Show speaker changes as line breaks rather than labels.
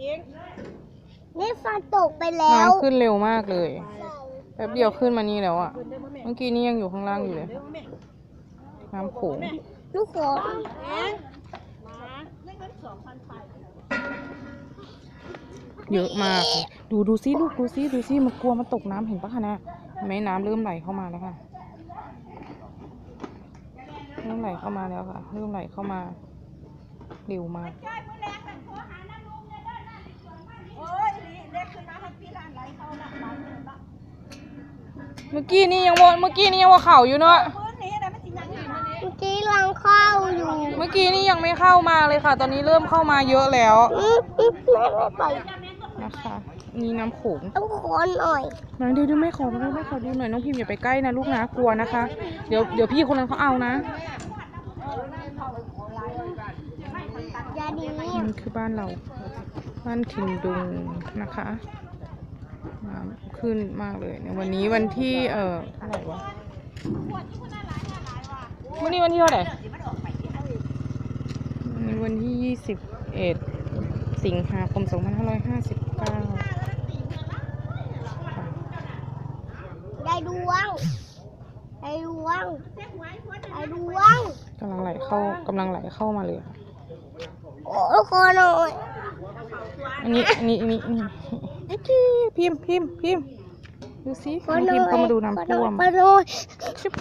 เอง
นี่ฝนตกไปแล้ว
น้ำขึ้นเร็วมากเลยแป๊บเดียวขึ้นมานี่แล้วอะ เมื่อกี้นี่ยังอยู่ข้างล่างอยู่เลยน้ำโขง
ลูกโขน
เองมาได้เงินสองพันไป
เยอะมากเลยดูดูซิลูกดูซิดูซิมันกลัวมันตกน้ำเห็นปะคะนะเห็นไหมน้ำเริ่มไหลเข้ามาแล้วค่ะ เริ่มไหลเข้ามาแล้วค่ะ เริ่มไหลเข้ามาเร็วมาก
โอ้ยนี่เด็กขึ้นมาให้พี่ร้านไหลเข้าละร้านเงินละ
เมื่อกี้นี่ยังว่าเมื่อกี้นี่ยังว่าเข่าอยู่เนาะ
พื้นนี้นะไม่จริงยังอยู่มาเนี่ย
เมื่อกี้ลังเข้าอยู่
เมื่อกี้นี่ยังไม่เข้ามาเลยค่ะ ตอนนี้เริ่มเข้ามาเยอะแล้ว
อืมอืมแม่ไม่ไป
นะคะ นี่น้ำโขง
ต้องโคนหน่อย
น้องดิวดิวไม่ขอไม่ไม่ขอดิวหน่อยน้องพิมพ์อย่าไปใกล้นะลูกนะกลัวนะคะ เดี๋ยวเดี๋ยวพี่คนนั้นเขาเอานะ
อย่าดี
นี่คือบ้านเรา บ้านทินดุงนะคะ น้ำขึ้นมากเลยในวันนี้วันที่เอ่อเท่าไหร่วะวันนี้วันที่เท่าไหร่วันนี้วันที่ยี่สิบเอ็ดสิงหาคมสองพันห้าร้อยห้าสิบเก้า
ได้ดวงได้ดวงได้ดวง
กำลังไหลเข้ากำลังไหลเข้ามาเลยค่ะ
โอ้โคนหน่อย
อันนี้อันนี้อันนี้อันนี้ ไอ้ที่พิมพ์พิมพ์พิมพ์ดูสิ
โค
น้อนง
หน่
พิ
อ
ม
ย
พ์เข้ามาดูน้ำท่วม
โคนหน่อย
ชิบ